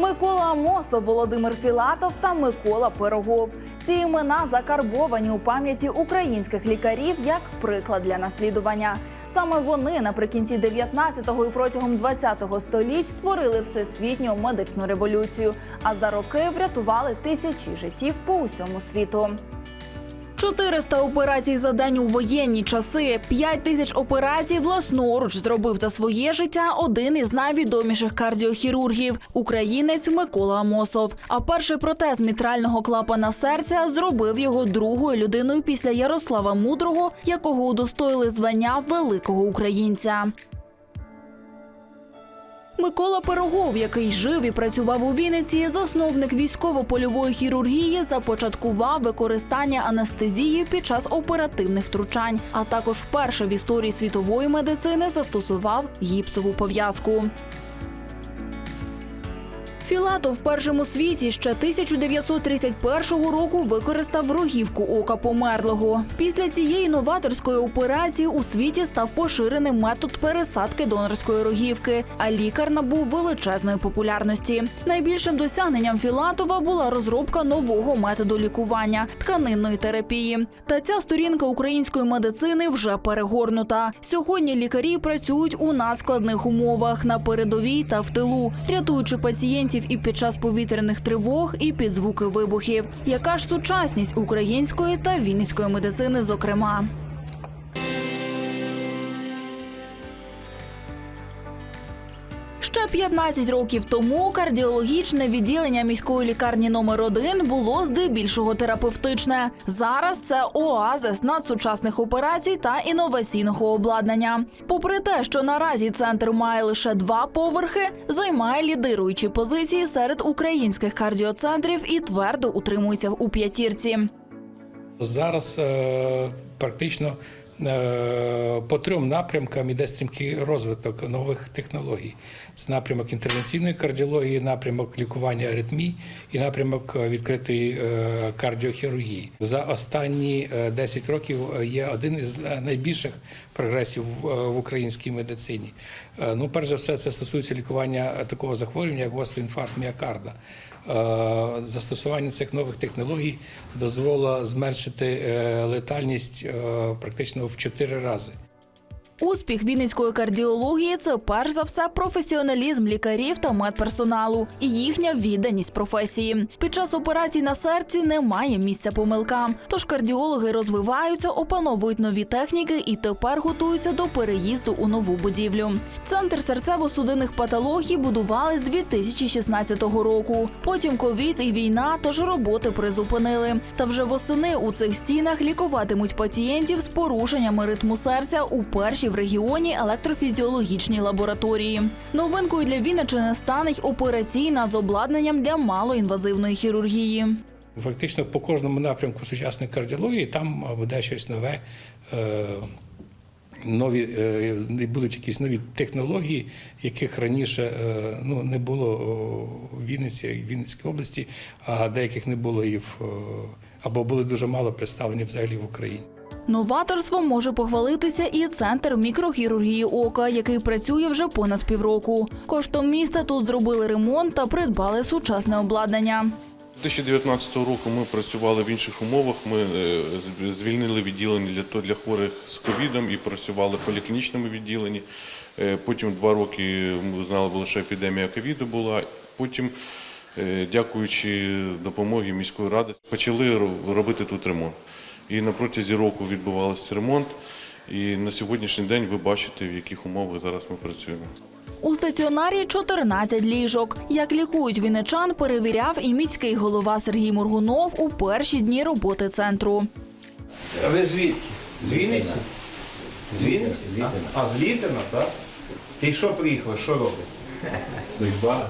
Микола Амосов, Володимир Філатов та Микола Пирогов. Ці імена закарбовані у пам'яті українських лікарів як приклад для наслідування. Саме вони наприкінці 19-го і протягом 20-го століть творили всесвітню медичну революцію, а за роки врятували тисячі життів по усьому світу. 400 операцій за день у воєнні часи, 5 тисяч операцій власноруч зробив за своє життя один із найвідоміших кардіохірургів українець Микола Амосов. А перший протез мітрального клапана серця зробив його другою людиною після Ярослава Мудрого, якого удостоїли звання великого українця. Микола Пирогов, який жив і працював у Вінниці, засновник військово-польової хірургії, започаткував використання анестезії під час оперативних втручань, а також вперше в історії світової медицини застосував гіпсову пов'язку. Філатов в першому світі ще 1931 року використав рогівку ока померлого. Після цієї новаторської операції у світі став поширеним метод пересадки донорської рогівки, а лікар набув величезної популярності. Найбільшим досягненням Філатова була розробка нового методу лікування тканинної терапії. Та ця сторінка української медицини вже перегорнута. Сьогодні лікарі працюють у надскладних умовах на передовій та в тилу, рятуючи пацієнтів і під час повітряних тривог, і під звуки вибухів. Яка ж сучасність української та вінницької медицини, зокрема? 15 років тому кардіологічне відділення міської лікарні номер 1 було здебільшого терапевтичне. Зараз це оазис надсучасних операцій та інноваційного обладнання. Попри те, що наразі центр має лише два поверхи, займає лідируючі позиції серед українських кардіоцентрів і твердо утримується у п'ятірці. Зараз е, практично по трьом напрямкам іде стрімкий розвиток нових технологій. Це напрямок інтервенційної кардіології, напрямок лікування аритмій і напрямок е, відкритої е, кардіохірургії. За останні е, 10 років е, є один із е, найбільших прогресів в, е, українській медицині. Е, Ну, перш за все, це стосується лікування такого захворювання, як гострий інфаркт міокарда. Е, Застосування цих нових технологій дозволило зменшити е, летальність е, практично в 4 рази. Успіх вінницької кардіології це перш за все професіоналізм лікарів та медперсоналу і їхня відданість професії. Під час операцій на серці немає місця помилкам. Тож кардіологи розвиваються, опановують нові техніки і тепер готуються до переїзду у нову будівлю. Центр серцево-судинних патологій будували з 2016 року. Потім ковід і війна, тож роботи призупинили. Та вже восени у цих стінах лікуватимуть пацієнтів з порушеннями ритму серця у першій в регіоні електрофізіологічній лабораторії. Новинкою для Вінничини стане й операційна з обладнанням для малоінвазивної хірургії. Фактично по кожному напрямку сучасної кардіології там е, буде щось нове. е, Нові е, будуть якісь нові технології, яких раніше ну, не було в Вінниці, і Вінницькій області, а деяких не було і в або були дуже мало представлені взагалі в Україні. Новаторством може похвалитися і центр мікрохірургії ока, який працює вже понад півроку. Коштом міста тут зробили ремонт та придбали сучасне обладнання. 2019 року ми працювали в інших умовах. Ми е, звільнили відділення для для хворих з ковідом і працювали в поліклінічному відділенні. Е, Потім два роки ми знали, була ще епідемія ковіду була. Потім, е, дякуючи допомогі міської ради, почали робити тут ремонт. І на протязі року відбувався ремонт. І на сьогоднішній день ви бачите, в яких умовах зараз ми працюємо. У стаціонарі 14 ліжок. Як лікують вінничан, перевіряв і міський голова Сергій Моргунов у перші дні роботи центру. А ви звідки? З Вінниці? З Вінниці? А, а з Літина, так? Ти що приїхав, що робить? Судьба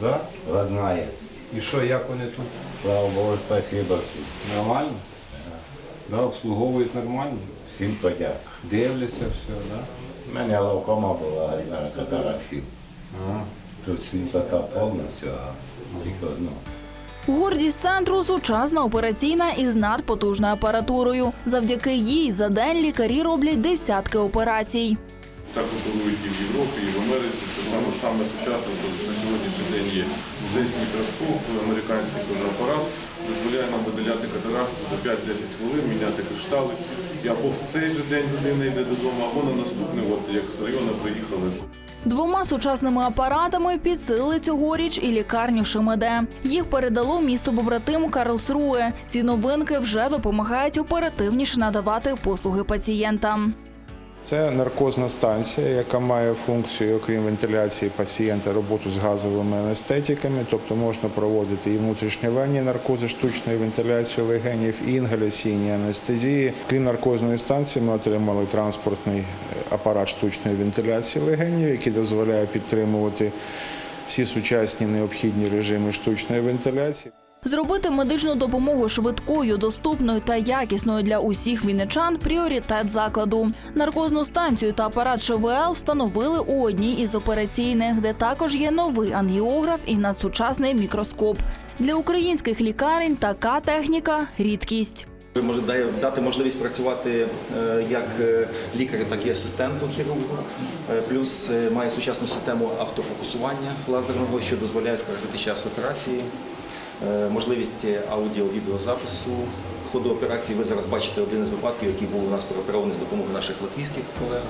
Да? родная. І що, як вони тут? Слава Богу, спасибо всім. Нормально? Да, обслуговують нормально? Всім подяк. Дивляться все, да? У мене лавкома була одна катараксів. Ага. Тут світлота повністю, а тільки одно. Гордість центру сучасна операційна із надпотужною апаратурою. Завдяки їй за день лікарі роблять десятки операцій. Так оперують і в Європі, і в Америці. Це саме саме сучасне, що на сьогоднішній день є. Цей мікроскоп, американський теж апарат, дозволяє нам видаляти катаракту за 5-10 хвилин, міняти криштали. І або в цей же день людина йде додому, або на наступний, от як з району приїхали. Двома сучасними апаратами підсилили цьогоріч і лікарню Шимеде. Їх передало місто побратим Карлсруе. Ці новинки вже допомагають оперативніше надавати послуги пацієнтам. Це наркозна станція, яка має функцію, окрім вентиляції пацієнта, роботу з газовими анестетиками, тобто можна проводити і внутрішньовенні наркози штучної вентиляції легенів, і інгаляційні анестезії. Крім наркозної станції, ми отримали транспортний е, апарат штучної вентиляції легенів, який дозволяє підтримувати всі сучасні необхідні режими штучної вентиляції. Зробити медичну допомогу швидкою, доступною та якісною для усіх вінничан – пріоритет закладу. Наркозну станцію та апарат ШВЛ встановили у одній із операційних, де також є новий ангіограф і надсучасний мікроскоп. Для українських лікарень така техніка рідкість. Може дати можливість працювати е, як е, лікарю, так і асистенту хірургу. Е, Плюс має сучасну систему автофокусування лазерного, що дозволяє скоротити час операції, можливість аудіо-відеозапису ходу операції. Ви зараз бачите один із випадків, який був у нас прооперований з допомогою наших латвійських колег.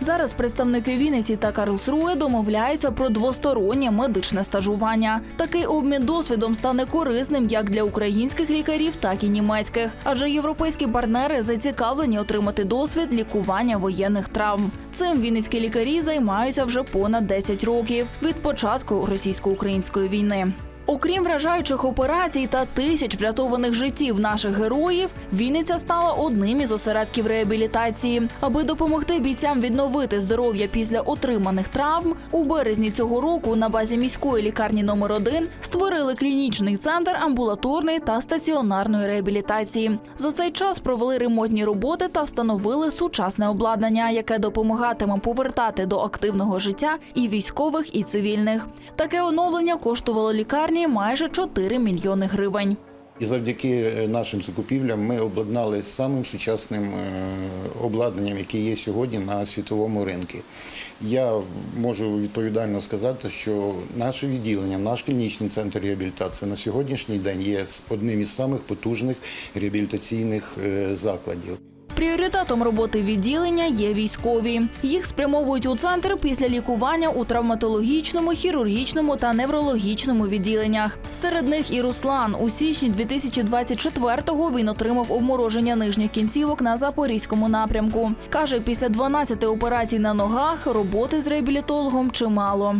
Зараз представники Вінниці та Карлсруе домовляються про двостороннє медичне стажування. Такий обмін досвідом стане корисним як для українських лікарів, так і німецьких, адже європейські партнери зацікавлені отримати досвід лікування воєнних травм. Цим вінницькі лікарі займаються вже понад 10 років від початку російсько-української війни. Окрім вражаючих операцій та тисяч врятованих життів наших героїв, Вінниця стала одним із осередків реабілітації. Аби допомогти бійцям відновити здоров'я після отриманих травм, у березні цього року на базі міської лікарні номер 1 створили клінічний центр амбулаторної та стаціонарної реабілітації. За цей час провели ремонтні роботи та встановили сучасне обладнання, яке допомагатиме повертати до активного життя і військових, і цивільних. Таке оновлення коштувало лікарні майже 4 мільйони гривень. І завдяки е, нашим закупівлям ми обладнали самим сучасним е, обладнанням, яке є сьогодні на світовому ринку. Я можу відповідально сказати, що наше відділення, наш клінічний центр реабілітації на сьогоднішній день є одним із самих потужних реабілітаційних е, закладів. Пріоритетом роботи відділення є військові. Їх спрямовують у центр після лікування у травматологічному, хірургічному та неврологічному відділеннях. Серед них і Руслан. У січні 2024-го він отримав обмороження нижніх кінцівок на запорізькому напрямку. Каже, після 12 операцій на ногах роботи з реабілітологом чимало.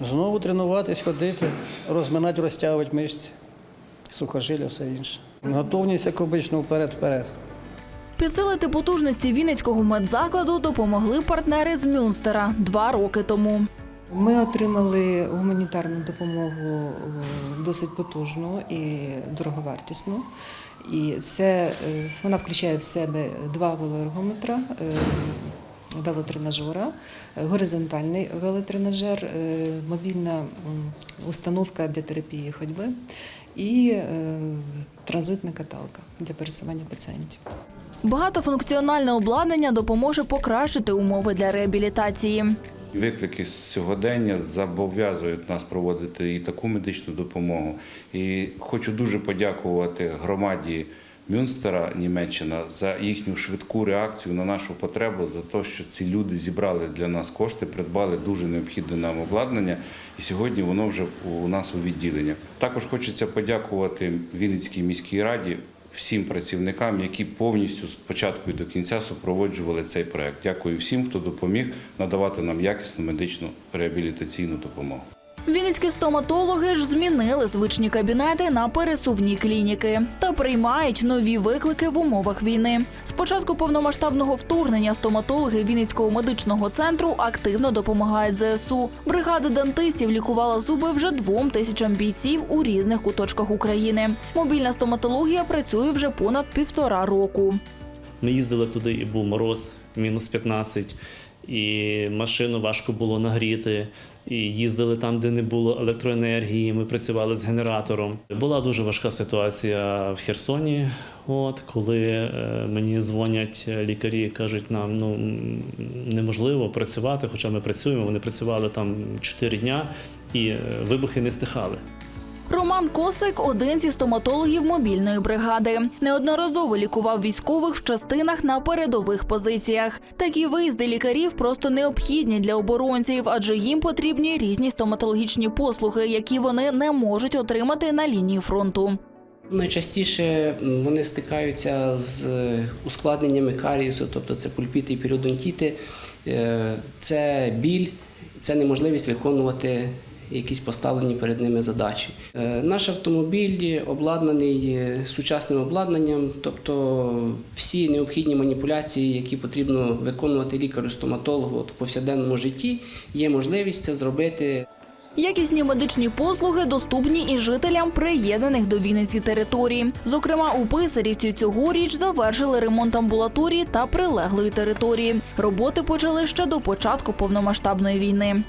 Знову тренуватись, ходити, розминати, розтягувати мишці, сухожилля, все інше. Готовність, як обично, вперед-вперед. Підсилити потужності Вінницького медзакладу допомогли партнери з Мюнстера два роки тому. Ми отримали гуманітарну допомогу е, досить потужну і дороговартісну. І це е, вона включає в себе два велоергометра, е, велотренажера, горизонтальний велотренажер, мобільна установка для терапії ходьби і транзитна каталка для пересування пацієнтів. Багатофункціональне обладнання допоможе покращити умови для реабілітації. Виклики сьогодення зобов'язують нас проводити і таку медичну допомогу. І хочу дуже подякувати громаді Мюнстера, Німеччина, за їхню швидку реакцію на нашу потребу, за те, що ці люди зібрали для нас кошти, придбали дуже необхідне нам обладнання, і сьогодні воно вже у нас у відділенні. Також хочеться подякувати Вінницькій міській раді. Всім працівникам, які повністю з початку і до кінця супроводжували цей проект. Дякую всім, хто допоміг надавати нам якісну медичну реабілітаційну допомогу. Вінницькі стоматологи ж змінили звичні кабінети на пересувні клініки та приймають нові виклики в умовах війни. З початку повномасштабного вторгнення стоматологи Вінницького медичного центру активно допомагають ЗСУ. Бригада дантистів лікувала зуби вже двом тисячам бійців у різних куточках України. Мобільна стоматологія працює вже понад півтора року. Ми їздили туди, і був мороз, мінус 15. І машину важко було нагріти. І їздили там, де не було електроенергії. Ми працювали з генератором. Була дуже важка ситуація в Херсоні. От коли е, мені дзвонять лікарі, і кажуть, нам ну неможливо працювати, хоча ми працюємо. Вони працювали там 4 дня, і е, вибухи не стихали. Роман Косик один зі стоматологів мобільної бригади. Неодноразово лікував військових в частинах на передових позиціях. Такі виїзди лікарів просто необхідні для оборонців, адже їм потрібні різні стоматологічні послуги, які вони не можуть отримати на лінії фронту. Найчастіше вони стикаються з е, ускладненнями карієсу, тобто це пульпіти і періодонтіти, Е, це біль, це неможливість виконувати якісь поставлені перед ними задачі. Е, Наш автомобіль обладнаний сучасним обладнанням, тобто всі необхідні маніпуляції, які потрібно виконувати лікарю-стоматологу в повсякденному житті, є можливість це зробити Якісні медичні послуги доступні і жителям приєднаних до Вінниці територій. Зокрема, у Писарівці цьогоріч завершили ремонт амбулаторії та прилеглої території. Роботи почали ще до початку повномасштабної війни.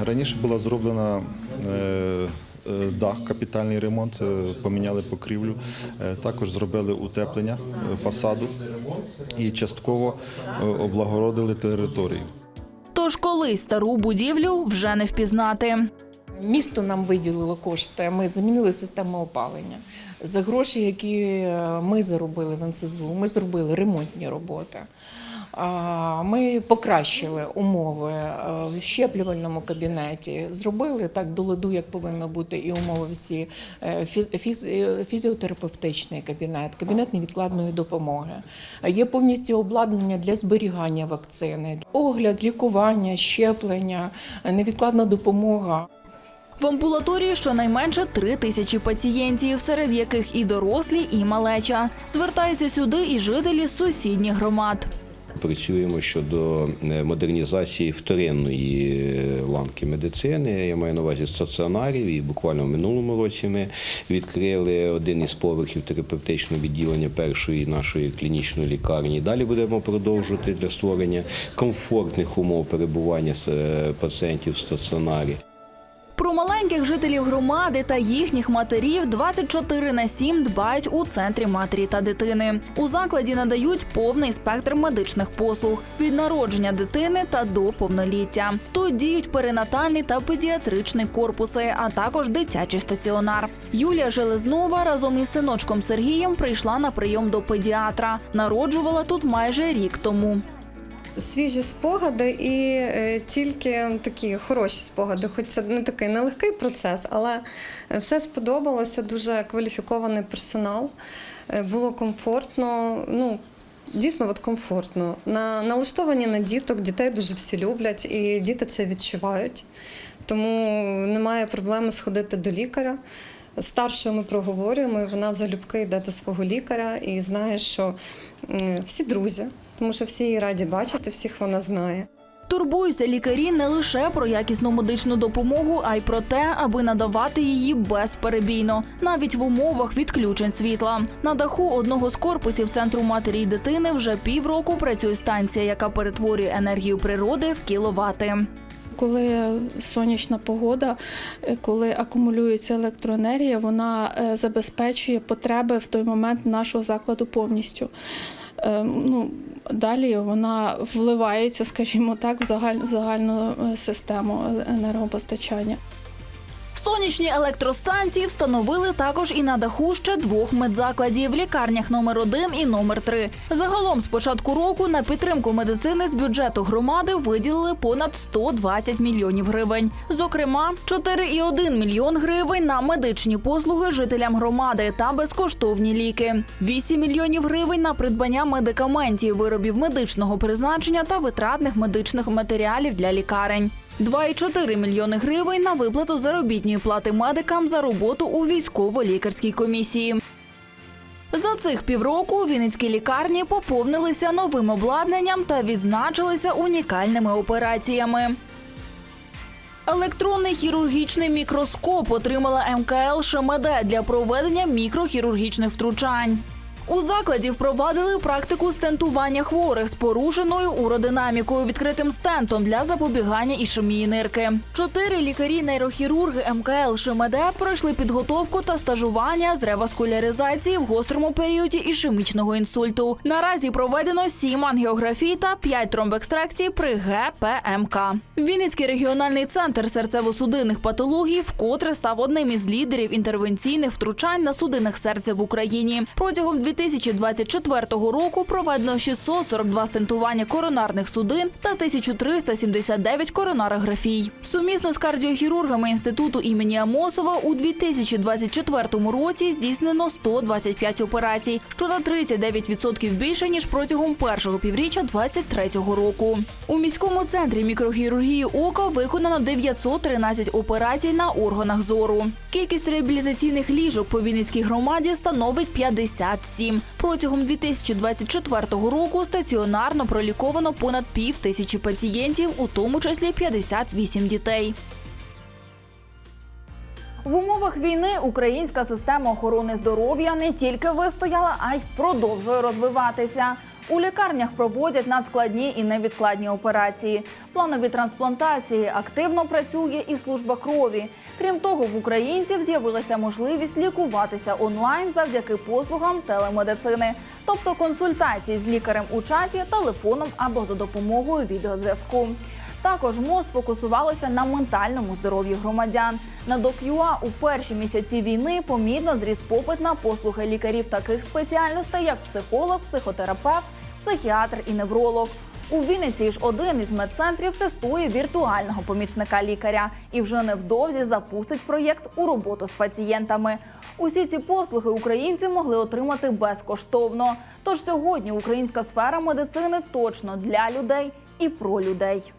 Раніше була зроблена е, е, дах, капітальний ремонт, поміняли покрівлю, е, також зробили утеплення е, фасаду і частково е, облагородили територію. Тож колись стару будівлю вже не впізнати. Місто нам виділило кошти. Ми замінили систему опалення. За гроші, які е, ми заробили в НСЗУ, ми зробили ремонтні роботи. Ми покращили умови е, в щеплювальному кабінеті. Зробили так до ладу, як повинно бути, і умови всі Е, е, фізіотерапевтичний кабінет, кабінет невідкладної допомоги. Є повністю обладнання для зберігання вакцини, огляд, лікування, щеплення, невідкладна допомога. В амбулаторії щонайменше три тисячі пацієнтів, серед яких і дорослі, і малеча. Звертаються сюди і жителі сусідніх громад. Працюємо щодо е, модернізації вторинної е, ланки медицини. Я маю на увазі стаціонарів. І буквально в минулому році ми відкрили один із поверхів терапевтичного відділення першої нашої клінічної лікарні. Далі будемо продовжувати для створення комфортних умов перебування е, пацієнтів в стаціонарі. Про маленьких жителів громади та їхніх матерів 24 на 7 дбають у центрі матері та дитини. У закладі надають повний спектр медичних послуг від народження дитини та до повноліття. Тут діють перинатальний та педіатричний корпуси, а також дитячий стаціонар. Юлія Железнова разом із синочком Сергієм прийшла на прийом до педіатра. Народжувала тут майже рік тому. Свіжі спогади і е, тільки такі хороші спогади. Хоч це не такий нелегкий процес, але все сподобалося. Дуже кваліфікований персонал. Е, Було комфортно. Ну, Дійсно, от комфортно. На, налаштовані на діток, дітей дуже всі люблять, і діти це відчувають. Тому немає проблеми сходити до лікаря. Старшою ми проговорюємо, і вона залюбки йде до свого лікаря і знає, що всі друзі, тому що всі її раді бачити, всіх вона знає. Турбуються лікарі не лише про якісну медичну допомогу, а й про те, аби надавати її безперебійно, навіть в умовах відключень світла. На даху одного з корпусів центру матері й дитини вже півроку працює станція, яка перетворює енергію природи в кіловати. Коли сонячна погода, е, коли акумулюється електроенергія, вона е, забезпечує потреби в той момент нашого закладу повністю. Е, Ну, далі вона вливається, скажімо так, в загальну систему енергопостачання. Сонячні електростанції встановили також і на даху ще двох медзакладів лікарнях номер 1 і номер 3 Загалом з початку року на підтримку медицини з бюджету громади виділили понад 120 мільйонів гривень. Зокрема, 4,1 мільйон гривень на медичні послуги жителям громади та безкоштовні ліки, 8 мільйонів гривень на придбання медикаментів, виробів медичного призначення та витратних медичних матеріалів для лікарень. 2,4 мільйони гривень на виплату заробітної плати медикам за роботу у військово-лікарській комісії. За цих півроку вінницькі лікарні поповнилися новим обладнанням та відзначилися унікальними операціями. Електронний хірургічний мікроскоп отримала МКЛ Шемеде для проведення мікрохірургічних втручань. У закладі впровадили практику стентування хворих з порушеною уродинамікою відкритим стентом для запобігання ішемії нирки. Чотири лікарі-нейрохірурги МКЛ ШМД пройшли підготовку та стажування з реваскуляризації в гострому періоді ішемічного інсульту. Наразі проведено сім ангіографій та п'ять тромбекстракцій при ГПМК. Вінницький регіональний центр серцево-судинних патологій вкотре став одним із лідерів інтервенційних втручань на судинах серця в Україні. Протягом 2024 року проведено 642 стентування коронарних судин та 1379 коронарографій. Сумісно з кардіохірургами інституту імені Амосова у 2024 році здійснено 125 операцій, що на 39% більше ніж протягом першого півріччя 2023 року. У міському центрі мікрохірургії ока виконано 913 операцій на органах зору. Кількість реабілітаційних ліжок по Вінницькій громаді становить 57. Протягом 2024 року стаціонарно проліковано понад пів тисячі пацієнтів, у тому числі 58 дітей. В умовах війни українська система охорони здоров'я не тільки вистояла, а й продовжує розвиватися. У лікарнях проводять надскладні і невідкладні операції. Планові трансплантації активно працює і служба крові. Крім того, в українців з'явилася можливість лікуватися онлайн завдяки послугам телемедицини, тобто консультації з лікарем у чаті, телефоном або за допомогою відеозв'язку. Також МОЗ сфокусувалося на ментальному здоров'ї громадян. На ДОКЮА у перші місяці війни помітно зріс попит на послуги лікарів таких спеціальностей, як психолог, психотерапевт, психіатр і невролог. У Вінниці ж один із медцентрів тестує віртуального помічника лікаря і вже невдовзі запустить проєкт у роботу з пацієнтами. Усі ці послуги українці могли отримати безкоштовно. Тож сьогодні українська сфера медицини точно для людей і про людей.